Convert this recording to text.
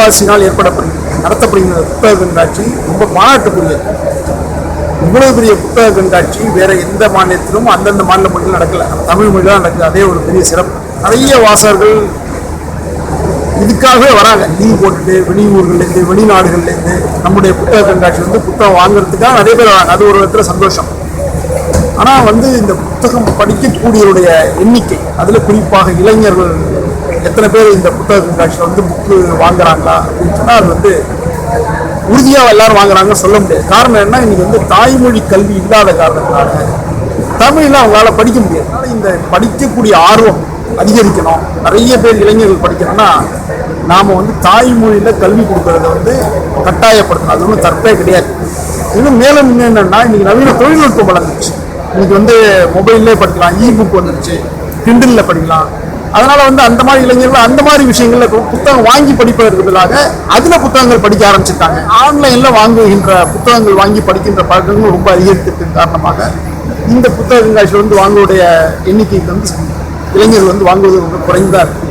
அரசினால் ஏற்படப்படுகிறது நடத்தப்படுகிற புத்தக கண்காட்சி ரொம்ப பாராட்டுக்குரியது இவ்வளவு பெரிய புத்தக கண்காட்சி வேற எந்த மாநிலத்திலும் அந்தந்த மாநில மொழியில் நடக்கல. தமிழ் மொழியில் நடக்குது. அதே ஒரு பெரிய சிறப்பு. நிறைய வாசகர்கள் இதுக்காகவே வராங்க. லீவ் போட்டுட்டு வெளியூர்கள்லேருந்து வெளிநாடுகள்லேருந்து நம்முடைய புத்தக கண்காட்சி வந்து புத்தகம் வாங்குறதுக்காக நிறைய பேர் வராங்க. அது ஒரு விதத்தில் சந்தோஷம். ஆனால் வந்து இந்த புத்தகம் படிக்கக்கூடியவருடைய எண்ணிக்கை அதில் குறிப்பாக இளைஞர்கள் எத்தனை பேர் இந்த புத்தக கண்காட்சியில் வந்து புக்கு வாங்குறாங்களா அப்படின்னு சொன்னால் அது வந்து உறுதியாக எல்லாரும் வாங்குறாங்கன்னு சொல்ல முடியாது. காரணம் என்ன இன்னைக்கு வந்து தாய்மொழி கல்வி இல்லாத காரணத்தினால தமிழில் அவங்களால படிக்க முடியாது. அதனால இந்த படிக்கக்கூடிய ஆர்வம் அதிகரிக்கணும். நிறைய பேர் இளைஞர்கள் படிக்கணும்னா நாம் வந்து தாய்மொழியில் கல்வி கொடுக்கறத வந்து கட்டாயப்படுத்தணும். அது ஒன்றும் தற்பே கிடையாது. இன்னும் மேலும் என்னென்னா என்னன்னா நவீன தொழில்நுட்பம் வளர்ந்துச்சு இன்னைக்கு வந்து மொபைல்லே படிக்கலாம் இ புக் வந்துருச்சு கிண்டலில் படிக்கலாம். அதனால வந்து அந்த மாதிரி இளைஞர்கள் அந்த மாதிரி விஷயங்கள்ல புத்தகம் வாங்கி படிப்பதற்கு பதிலாக அதுல புத்தகங்கள் படிக்க ஆரம்பிச்சிருக்காங்க ஆன்லைன்ல வாங்குகின்ற புத்தகங்கள் வாங்கி படிக்கின்ற பழக்கங்கள் ரொம்ப அதிகரித்ததன் காரணமாக இந்த புத்தக கண்காட்சியில் வந்து வாங்குவடைய எண்ணிக்கை வந்து இளைஞர்கள் வந்து வாங்குவது ரொம்ப குறைந்தா இருக்கு.